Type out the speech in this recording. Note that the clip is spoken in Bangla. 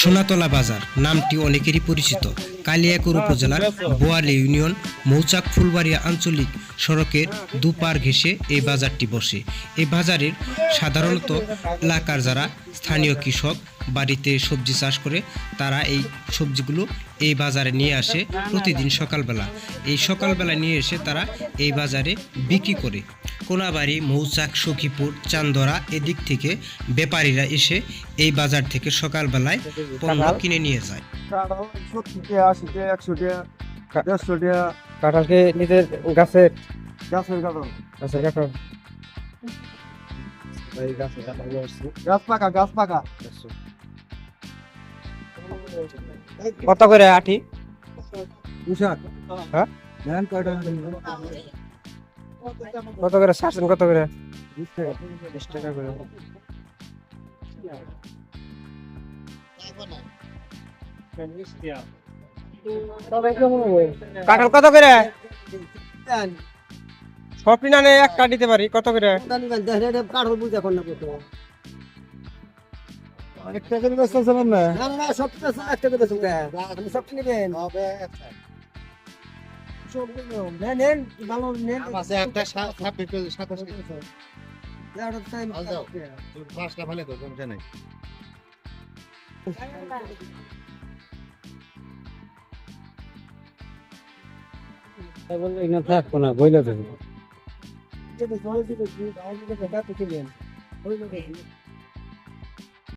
সোনাতলা বাজার, নামটি অনেকেরই পরিচিত। কালিয়াকুর উপজেলার বোয়ালি ইউনিয়ন, মৌচাক ফুলবাড়িয়া আঞ্চলিক সড়কের দুপার ঘেঁষে এই বাজারটি বসে। এই বাজারের সাধারণত এলাকার যারা স্থানীয় কৃষক বাড়িতে সবজি চাষ করে, তারা এই সবজিগুলো এই বাজারে নিয়ে আসে প্রতিদিন সকালবেলা। এই সকালবেলা নিয়ে এসে তারা এই বাজারে বিক্রি করে। কোনাবাড়ি মৌচাক সখীপুর চান্দরা এদিক থেকে ব্যাপারীরা এসে এই বাজার থেকে সকালবেলায় পণ্য কিনে নিয়ে যায়। কাঁঠালকে নিজের গাছের? গাছের কাঁঠাল। গাছের কাঁঠাল। গাছ পাকা গাছ পাকা। কত করে আটি? হ্যাঁ? কত করে? ছাড়ছেন কত করে? বিশ টাকা করে। কাঁঠাল কত করে? না এক কাঠ দিতে পারি কত করে? কাঁঠাল বুঝে এখন না টাকা দিয়ে ব্যস্ত না না সব এক টাকা বেচুন সব নেবেন সব নেন ভালো নেন আছে একটা সা- ছাব্বিশ কেজি, সাতাশ কেজি। পাঁচটা ভালো তো সমস্যা নেই। থাকব না বইলে দেবো।